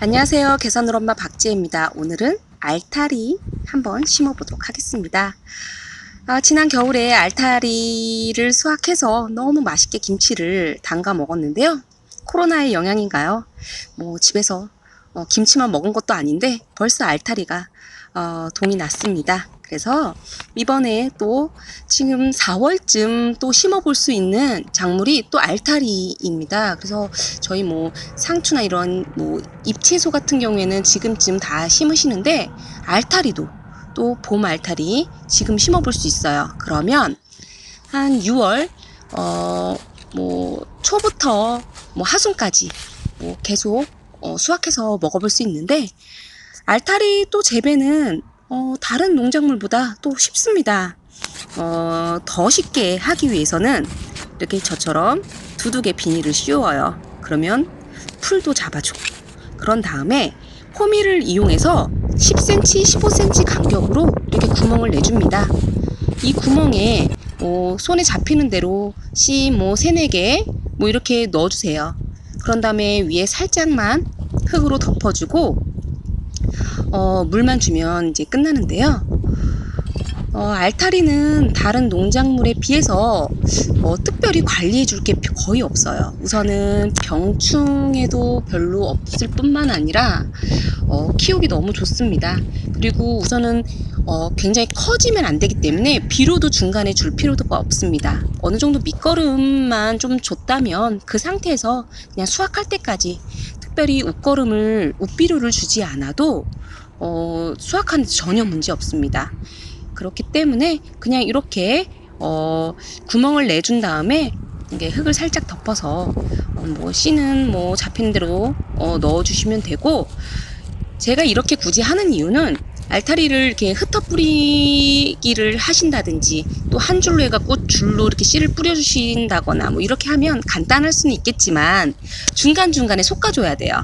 안녕하세요. 계산으로 엄마 박지혜입니다. 오늘은 알타리 한번 심어 보도록 하겠습니다. 아, 지난 겨울에 알타리를 수확해서 너무 맛있게 김치를 담가 먹었는데요. 코로나의 영향인가요? 뭐 집에서 어, 김치만 먹은 것도 아닌데 벌써 알타리가 어, 동이 났습니다. 그래서 이번에 또 지금 4월쯤 또 심어볼 수 있는 작물이 또 알타리입니다. 그래서 저희 뭐 상추나 이런 뭐 잎채소 같은 경우에는 지금쯤 다 심으시는데 알타리도 또 봄 알타리 지금 심어볼 수 있어요. 그러면 한 6월 어 뭐 초부터 뭐 하순까지 뭐 계속 어, 수확해서 먹어볼 수 있는데 알타리 또 재배는 어, 다른 농작물보다 또 쉽습니다. 어, 더 쉽게 하기 위해서는 이렇게 저처럼 두둑에 비닐을 씌워요. 그러면 풀도 잡아주고 그런 다음에 호미를 이용해서 10cm, 15cm 간격으로 이렇게 구멍을 내줍니다. 이 구멍에 뭐 손에 잡히는 대로 씨 뭐 세네 개 뭐 이렇게 넣어주세요. 그런 다음에 위에 살짝만 흙으로 덮어주고 어, 물만 주면 이제 끝나는데요. 어, 알타리는 다른 농작물에 비해서 어, 특별히 관리해 줄 게 거의 없어요. 우선은 병충해도 별로 없을 뿐만 아니라 어, 키우기 너무 좋습니다. 그리고 우선은 어, 굉장히 커지면 안 되기 때문에 비료도 중간에 줄 필요가 없습니다. 어느 정도 밑거름만 좀 줬다면 그 상태에서 그냥 수확할 때까지 특별히 웃거름을 웃비료를 주지 않아도 어, 수확하는데 전혀 문제 없습니다. 그렇기 때문에 그냥 이렇게 어, 구멍을 내준 다음에 이게 흙을 살짝 덮어서 어, 뭐 씨는 뭐 잡히는 대로 어, 넣어주시면 되고 제가 이렇게 굳이 하는 이유는 알타리를 이렇게 흩어 뿌리기를 하신다든지 또 한 줄로 해갖고 줄로 이렇게 씨를 뿌려주신다거나 뭐 이렇게 하면 간단할 수는 있겠지만 중간중간에 솎아줘야 돼요.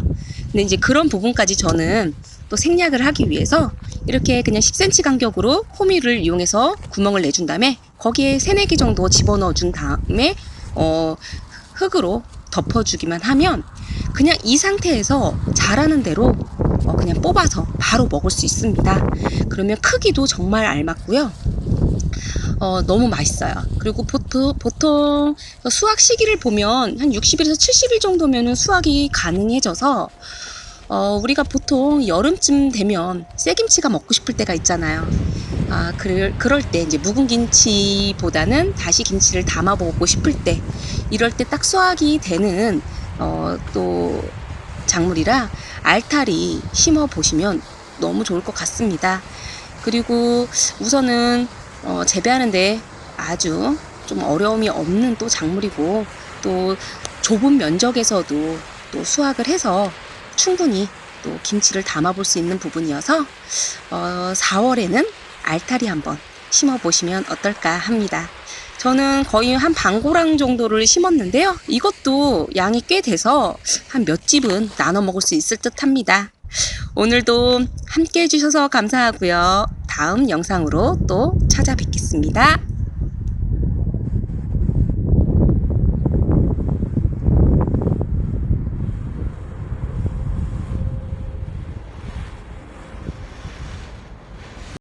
근데 이제 그런 부분까지 저는 또 생략을 하기 위해서 이렇게 그냥 10cm 간격으로 호미를 이용해서 구멍을 내준 다음에 거기에 3, 4개 정도 집어넣어 준 다음에 어, 흙으로 덮어주기만 하면 그냥 이 상태에서 자라는 대로 어, 그냥 뽑아서 바로 먹을 수 있습니다. 그러면 크기도 정말 알맞고요. 어, 너무 맛있어요. 그리고 보통, 보통 수확 시기를 보면 한 60일에서 70일 정도면 수확이 가능해져서 어, 우리가 보통 여름쯤 되면 새김치가 먹고 싶을 때가 있잖아요. 아, 그럴, 그럴 때 이제 묵은 김치보다는 다시 김치를 담아 보고 싶을 때 이럴 때 딱 수확이 되는 어, 또 작물이라 알타리 심어 보시면 너무 좋을 것 같습니다. 그리고 우선은 어, 재배하는데 아주 좀 어려움이 없는 또 작물이고 또 좁은 면적에서도 또 수확을 해서 충분히 또 김치를 담아 볼 수 있는 부분이어서 어, 4월에는 알타리 한번 심어 보시면 어떨까 합니다. 저는 거의 한 반고랑 정도를 심었는데요. 이것도 양이 꽤 돼서 한 몇 집은 나눠 먹을 수 있을 듯 합니다. 오늘도 함께 해주셔서 감사하고요. 다음 영상으로 또 찾아뵙겠습니다.